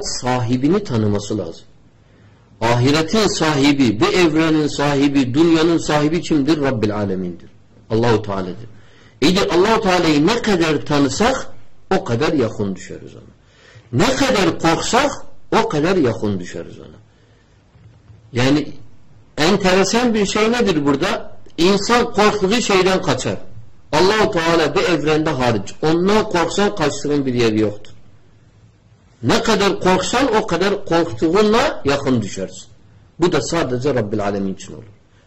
sahibini tanıması lazım. Ahiretin sahibi, bu evrenin sahibi, dünyanın sahibi kimdir? Rabbil alemindir. Allahu Teala'dır. İyi Allahu Teala'yı ne kadar tanısak o kadar yakın düşeriz ona. Ne kadar korksak o kadar yakın düşeriz ona. Yani enteresan bir şey nedir burada? İnsan korktuğu şeyden kaçar. Allahu Teala bir evrende hariç. Ondan korksan kaçtığın bir yeri yoktur. Ne kadar korksan o kadar korktuğunla yakın düşersin. Bu da sadece Rabbil Alemin için olur.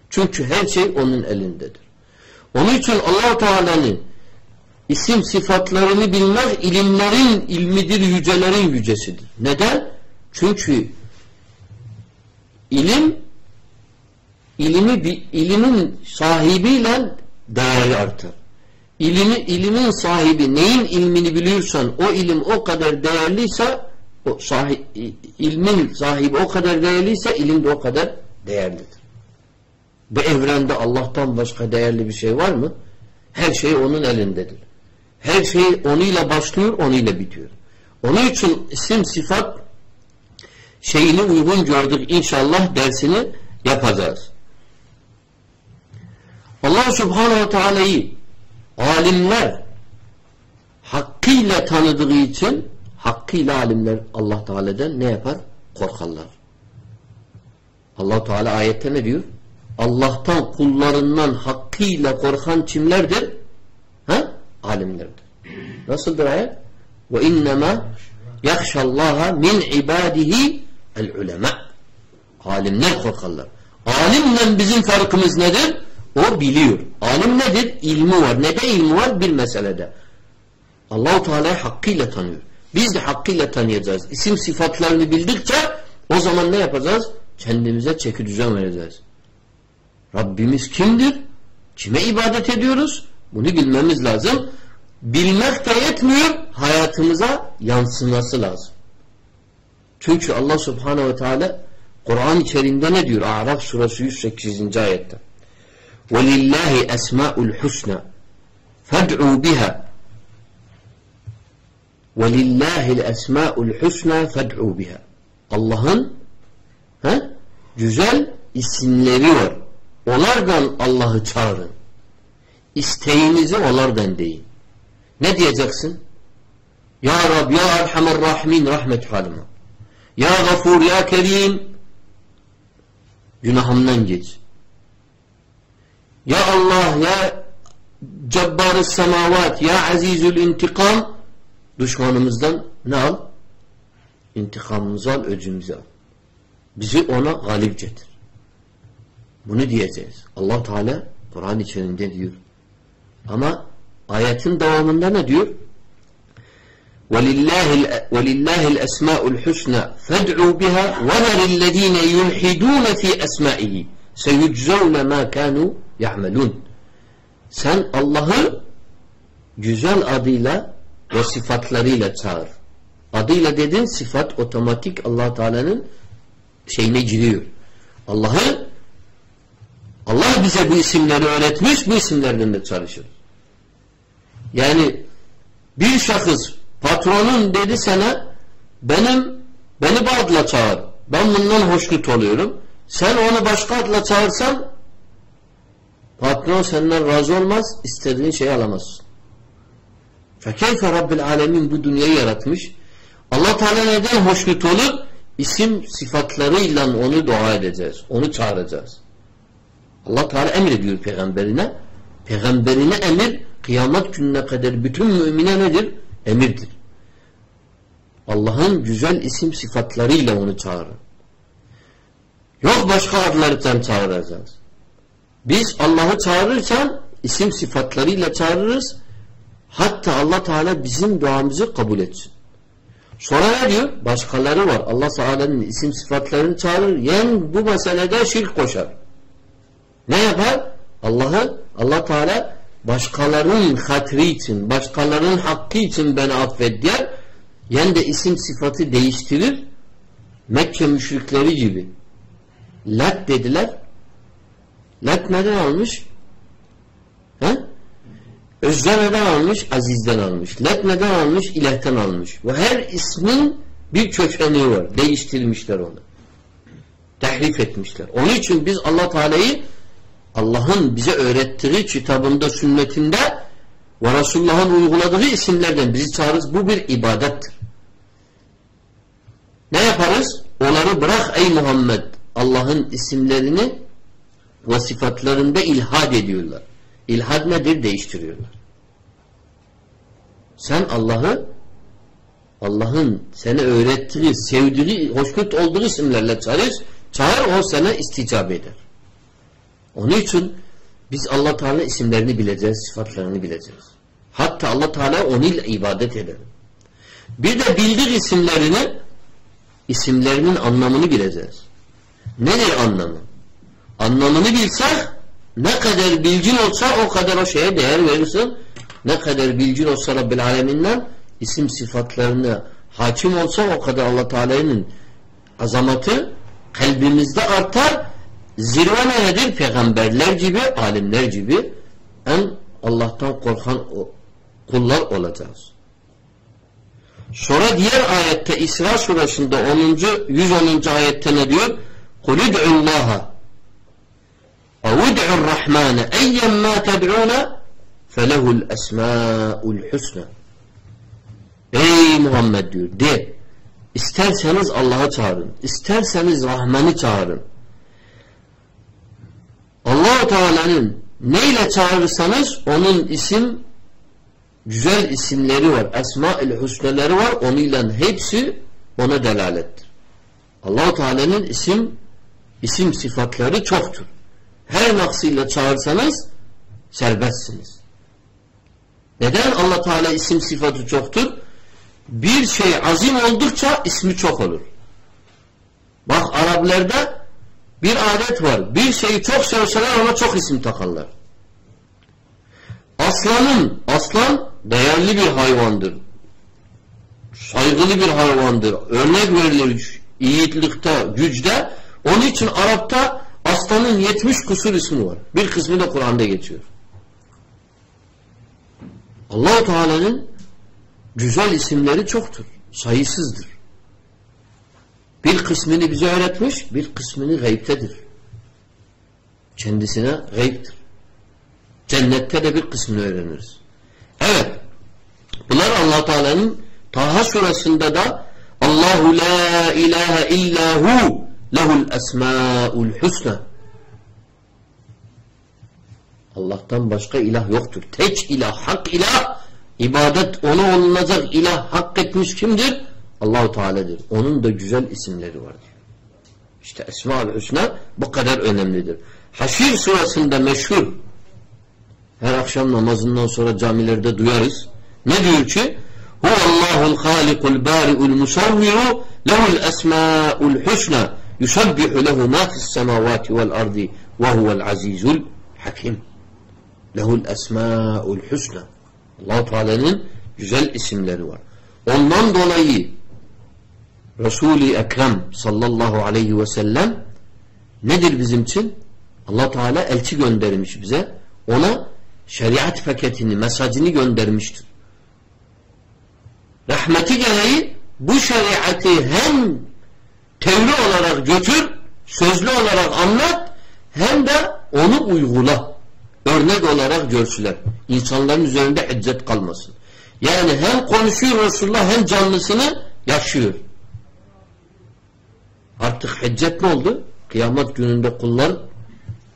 Çünkü her şey onun elindedir. Onun için allah Teala'nın isim sıfatlarını bilmek ilimlerin ilmidir, yücelerin yücesidir. Neden? Çünkü ilim ilimi ilimin sahibiyle değeri artar. İlimi, ilimin sahibi neyin ilmini biliyorsan o ilim o kadar değerliyse o sahib, ilmin sahibi o kadar değerliyse ilim de o kadar değerlidir. Bu evrende Allah'tan başka değerli bir şey var mı? Her şey onun elindedir. Her şey onuyla başlıyor, onuyla bitiyor. Onun için isim sıfat şeyini uygun gördük. İnşallah dersini yapacağız. Allah subhanahu teala'yı alimler hakkıyla tanıdığı için hakkıyla alimler Allah Teala'dan ne yapar? Korkarlar. Allah Teala ayette ne diyor? Allah'tan kullarından hakkıyla korkan kimlerdir? Ha? Alimlerdir. Nasıldır ayet? Ve innema yakşallaha min ibadihi el ulema. Alimler korkarlar. Alimle bizim farkımız nedir? O biliyor. Alim nedir? İlmi var. Ne de ilmi var? Bir meselede. Allahu Teala'yı hakkıyla tanıyor. Biz de hakkıyla tanıyacağız. İsim sıfatlarını bildikçe o zaman ne yapacağız? Kendimize çeki düzen vereceğiz. Rabbimiz kimdir? Kime ibadet ediyoruz? Bunu bilmemiz lazım. Bilmek de yetmiyor, hayatımıza yansıması lazım. Çünkü Allah Subhanahu ve Teala Kur'an içerisinde ne diyor? Araf suresi 108. ayette. وَلِلَّهِ أَسْمَاءُ الْحُسْنَى فَادْعُوا بِهَا وَلِلَّهِ الْأَسْمَاءُ الْحُسْنَى فَادْعُوا بِهَا Allah'ın güzel isimleri var. Onlardan Allah'ı çağırın. İsteğinizi onlardan deyin. Ne diyeceksin? Ya Rab, Ya Erhamer Rahimin rahmet halime. Ya Gafur, Ya Kerim günahımdan geç. Ya Allah, Ya Cebbar-ı Semavat, Ya Azizül İntikam Düşmanımızdan ne al? İntikamımızı al, öcümüzü al. Bizi ona galip getir. Bunu diyeceğiz. allah Teala Kur'an-ı diyor. Ama ayetin devamında ne diyor? وَلِلَّهِ الْأَسْمَاءُ الْحُسْنَى فَادْعُوا بِهَا وَذَرِ الَّذ۪ينَ يُلْحِدُونَ ف۪ي أَسْمَائِهِ سَيُجْزَوْنَ مَا كَانُوا يَعْمَلُونَ Sen Allah'ı güzel adıyla ve sıfatlarıyla çağır. Adıyla dedin sıfat otomatik allah Teala'nın şeyine giriyor. Allah'ı Allah bize bu isimleri öğretmiş, bu isimlerden de çalışır. Yani bir şahıs patronun dedi sana benim beni bu adla çağır. Ben bundan hoşnut oluyorum. Sen onu başka adla çağırsan patron senden razı olmaz, istediğin şeyi alamazsın. Fekeyfe Rabbil Alemin bu dünyayı yaratmış. Allah Teala neden hoşnut olur? İsim sıfatlarıyla onu dua edeceğiz. Onu çağıracağız. Allah Teala emrediyor peygamberine. Peygamberine emir kıyamet gününe kadar bütün mümine nedir? Emirdir. Allah'ın güzel isim sıfatlarıyla onu çağırın. Yok başka adlardan çağıracağız. Biz Allah'ı çağırırken isim sıfatlarıyla çağırırız. Hatta Allah Teala bizim duamızı kabul etsin. Sonra ne diyor? Başkaları var. Allah Teala'nın isim sıfatlarını çağırır. Yani bu meselede şirk koşar. Ne yapar? Allah'ı Allah Teala başkalarının hatri için, başkalarının hakkı için beni affet diyer. Yani de isim sıfatı değiştirir. Mekke müşrikleri gibi. Lat dediler. Lat neden almış? He? Özden neden almış? Aziz'den almış. Lat neden almış? İlah'ten almış. Ve her ismin Bir kökeni var. Değiştirmişler onu. Tehrif etmişler. Onun için biz Allah Teala'yı Allah'ın bize öğrettiği kitabında, sünnetinde ve Resulullah'ın uyguladığı isimlerden bizi çağırırız. Bu bir ibadettir. Ne yaparız? Onları bırak ey Muhammed. Allah'ın isimlerini ve sıfatlarında ilhad ediyorlar. İlhad nedir? Değiştiriyorlar. Sen Allah'ı Allah'ın seni öğrettiği, sevdiği, hoşnut olduğu isimlerle çağır, çağır o sana isticap eder. Onun için biz Allah Teala isimlerini bileceğiz, sıfatlarını bileceğiz. Hatta Allah Teala onu ibadet eder. Bir de bildik isimlerini isimlerinin anlamını bileceğiz. Nedir anlamı? Anlamını bilsek ne kadar bilgin olsa o kadar o şeye değer verirsin. Ne kadar bilgin olsa Rabbil Aleminden isim sıfatlarına hakim olsa o kadar Allah Teala'nın azamatı kalbimizde artar. Zirve nedir? Peygamberler gibi, alimler gibi en Allah'tan korkan kullar olacağız. Sonra diğer ayette İsra suresinde 10. 110. ayette ne diyor? قُلِ ادْعُ اللّٰهَ اَوْ ادْعُ الرَّحْمَانَ اَيَّمْ مَا تَدْعُونَ فَلَهُ الْاَسْمَاءُ الْحُسْنَى Ey Muhammed diyor de isterseniz Allah'a çağırın isterseniz Rahman'ı çağırın allah Teala'nın neyle çağırırsanız onun isim güzel isimleri var. Esma-ül husneleri var. Onunla hepsi ona delalettir. allah Teala'nın isim isim sıfatları çoktur. Her naksıyla çağırsanız serbestsiniz. Neden allah Teala isim sıfatı çoktur? Bir şey azim oldukça ismi çok olur. Bak Arablerde bir adet var. Bir şeyi çok sevseler ona çok isim takarlar. Aslanın, aslan değerli bir hayvandır. Saygılı bir hayvandır. Örnek verilir yiğitlikte, güçte. Onun için Arap'ta aslanın 70 kusur ismi var. Bir kısmı da Kur'an'da geçiyor. allah Teala'nın güzel isimleri çoktur. Sayısızdır. Bir kısmını bize öğretmiş, bir kısmını gayiptedir. Kendisine gayiptir. Cennette de bir kısmını öğreniriz. Evet. Bunlar allah Teala'nın Taha surasında da Allahu la ilahe illahu lehul esma'ul husna Allah'tan başka ilah yoktur. Tek ilah, hak ilah, ibadet ona olunacak ilah hak etmiş kimdir? Allahu Teala'dır. Onun da güzel isimleri vardır. İşte Esma-ül bu kadar önemlidir. Haşir surasında meşhur her akşam namazından sonra camilerde duyarız. Ne diyor ki? Huvallahu'l halikul bari'ul musavviru lehul esma'ul husna yusabbihu lehu ma fis semavati vel ardi ve huvel azizul hakim. Lehul esma'ul husna. Allah Teala'nın güzel isimleri var. Ondan dolayı Resul-i Ekrem sallallahu aleyhi ve sellem nedir bizim için? Allah Teala elçi göndermiş bize. Ona şeriat paketini, mesajını göndermiştir. Rahmeti gereği bu şeriatı hem teori olarak götür, sözlü olarak anlat, hem de onu uygula. Örnek olarak görsüler. İnsanların üzerinde izzet kalmasın. Yani hem konuşuyor Resulullah hem canlısını yaşıyor. Artık hicret ne oldu? Kıyamet gününde kullar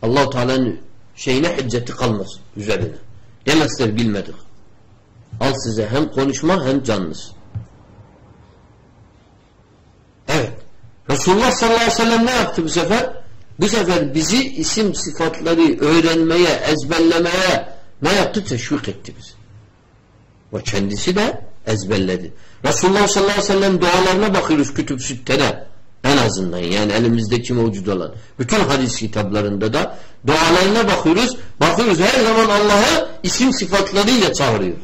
allah Teala'nın şeyine hicceti kalmasın üzerine. Demezler bilmedik. Al size hem konuşma hem canlısın. Evet. Resulullah sallallahu aleyhi ve sellem ne yaptı bu sefer? Bu sefer bizi isim sıfatları öğrenmeye, ezberlemeye ne yaptı? Teşvik etti bizi. Ve kendisi de ezberledi. Resulullah sallallahu aleyhi ve sellem dualarına bakıyoruz kütüb süttede. En azından yani elimizdeki mevcut olan. Bütün hadis kitaplarında da dualarına bakıyoruz. Bakıyoruz her zaman Allah'ı isim sıfatlarıyla çağırıyor.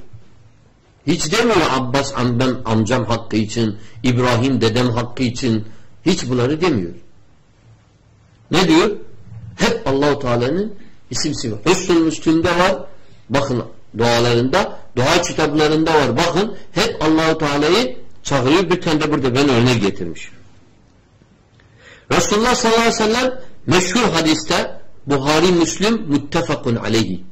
Hiç demiyor Abbas amcam, amcam hakkı için, İbrahim dedem hakkı için. Hiç bunları demiyor. Ne diyor? Hep Allahu Teala'nın isim sıfatı. Hüsnül Müslüm'de var. Bakın dualarında, dua kitaplarında var. Bakın hep Allahu Teala'yı çağırıyor. Bir tane de burada ben örnek getirmiş. Resulullah sallallahu aleyhi ve sellem meşhur hadiste Buhari Müslim muttefakun aleyhi